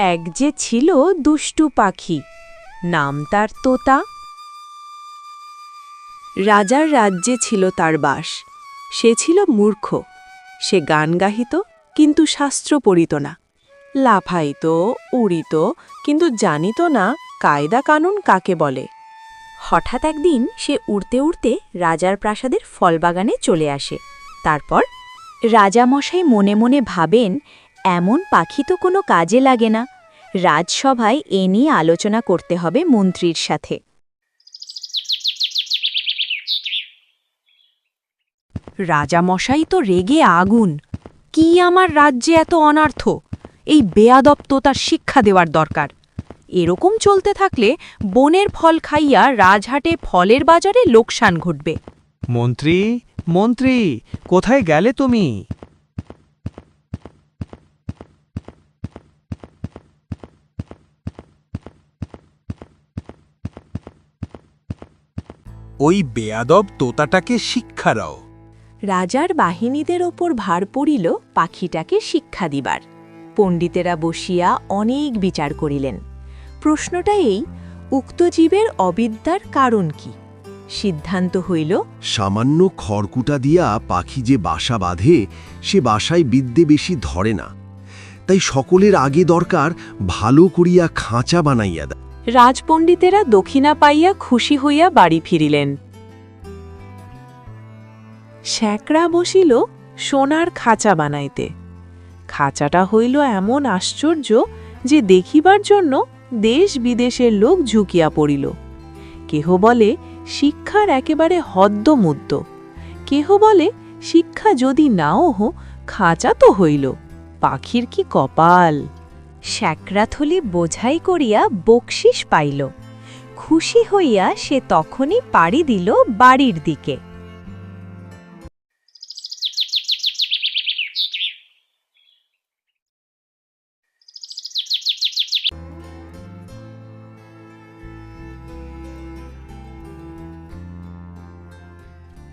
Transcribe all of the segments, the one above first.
এক যে ছিল দুষ্টু পাখি, নাম তার তোতা। রাজার রাজ্যে ছিল তার বাস, সে ছিল মূর্খ, সে গান গাহিত, কিন্তু শাস্ত্র পড়িত না। লাফাইত, উড়িত, কিন্তু জানিত না কায়দা কানুন কাকে বলে। হঠাৎ একদিন সে উড়তে উড়তে রাজার প্রাসাদের ফলবাগানে চলে আসে। তারপর রাজামশাই মনে মনে ভাবেন এমন পাখি তো কোনো কাজে লাগে না। রাজসভায় এ নিয়ে আলোচনা করতে হবে মন্ত্রীর সাথে। রাজামশাই তো রেগে আগুন। কি আমার রাজ্যে এত অনার্থ? এই বেয়াদব তো তার শিক্ষা দেওয়ার দরকার। এরকম চলতে থাকলে বনের ফল খাইয়া রাজহাটে ফলের বাজারে লোকসান ঘটবে। মন্ত্রী মন্ত্রী, কোথায় গেলে তুমি? ওই বেয়াদব তোতাটাকে শিক্ষা দাও। রাজার বাহিনীদের ওপর ভার পড়িল পাখিটাকে শিক্ষা দিবার। পণ্ডিতেরা বসিয়া অনেক বিচার করিলেন। প্রশ্নটা এই উক্ত জীবের অবিদ্যার কারণ কি? সিদ্ধান্ত হইল সামান্য খড়কুটা দিয়া পাখি যে বাসা বাঁধে সে বাসায় বিদ্যে বেশি ধরে না। তাই সকলের আগে দরকার ভালো করিয়া খাঁচা বানাইয়া দেয়। রাজপণ্ডিতেরা দক্ষিণা পাইয়া খুশি হইয়া বাড়ি ফিরিলেন। শ্যাকরা বসিল সোনার খাঁচা বানাইতে। খাঁচাটা হইল এমন আশ্চর্য যে দেখিবার জন্য দেশ বিদেশের লোক ঝুঁকিয়া পড়িল। কেহ বলে, শিক্ষার একেবারে হদ্দমুদ্দ। কেহ বলে, শিক্ষা যদি নাও হো খাঁচা তো হইল। পাখির কি কপাল? শ্যাকরাথলি বোঝাই করিয়া বকশিস পাইল। খুশি হইয়া সে তখনই পাড়ি দিল বাড়ির দিকে।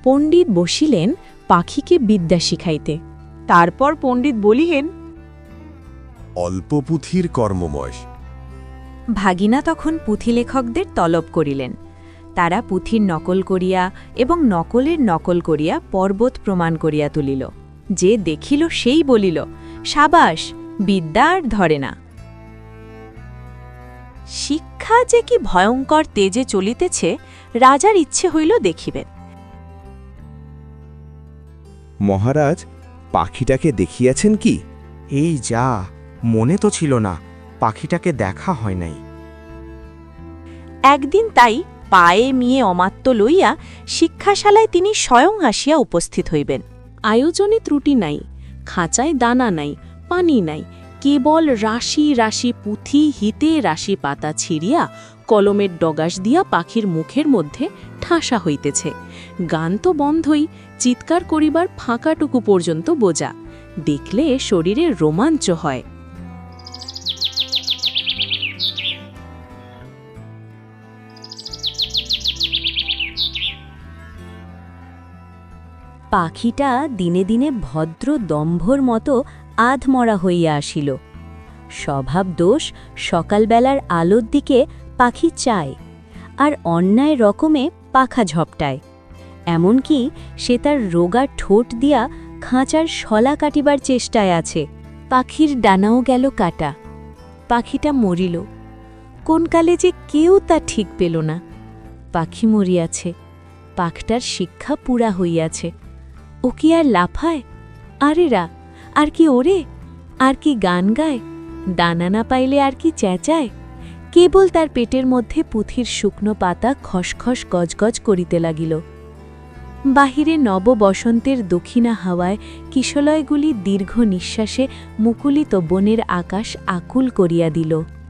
পণ্ডিত বসিলেন পাখিকে বিদ্যা শিখাইতে। তারপর পণ্ডিত বলিলেন অল্প পুঁথির কর্মময়। ভাগিনা তখন পুঁথিলেখকদের তলব করিলেন। তারা পুঁথির নকল করিয়া এবং নকলের নকল করিয়া পর্বত প্রমাণ করিয়া তুলিল। যে দেখিল সেই বলিল সাবাস বিদ্যা আর ধরে না। শিক্ষা যে কি ভয়ঙ্কর তেজে চলিতেছে রাজার ইচ্ছে হইল দেখিবেন। মহারাজ পাখিটাকে দেখিয়াছেন কি? এই যা মনে তো ছিল না, পাখিটাকে দেখা হয় নাই। একদিন তাই পায়ে মিয়ে অমাত্য লইয়া শিক্ষাশালায় তিনি স্বয়ং আসিয়া উপস্থিত হইবেন। আয়োজনে ত্রুটি নাই, খাঁচায় দানা নাই, পানি নাই, কেবল রাশি রাশি পুঁথি হিতে রাশি পাতা ছিঁড়িয়া কলমের ডগাস দিয়া পাখির মুখের মধ্যে ঠাসা হইতেছে। গান তো বন্ধই, চিৎকার করিবার ফাঁকাটুকু পর্যন্ত বোঝা। দেখলে শরীরে রোমাঞ্চ হয়। পাখিটা দিনে দিনে ভদ্র দম্ভর মতো আধমরা হইয়া আসিল। স্বভাব দোষ সকালবেলার আলোর দিকে পাখি চায় আর অন্যায় রকমে পাখা ঝপটায়। এমনকি সে তার রোগা ঠোঁট দিয়া খাঁচার শলা কাটিবার চেষ্টায় আছে। পাখির ডানাও গেল কাটা। পাখিটা মরিল। কোন কালে যে কেউ তা ঠিক পেল না। পাখি মরিয়াছে। পাখটার শিক্ষা পুরা হইয়াছে। ও কি আর লাফায়? আরে রা, আর কি ওরে? আর কি গান গায়? দানা না পাইলে আর কি চেঁচায়? কেবল তার পেটের মধ্যে পুঁথির শুকনো পাতা খসখস গজগজ করিতে লাগিল। বাহিরে নব বসন্তের দক্ষিণা হাওয়ায় কিশলয়গুলি দীর্ঘ নিঃশ্বাসে মুকুলিত বনের আকাশ আকুল করিয়া দিল।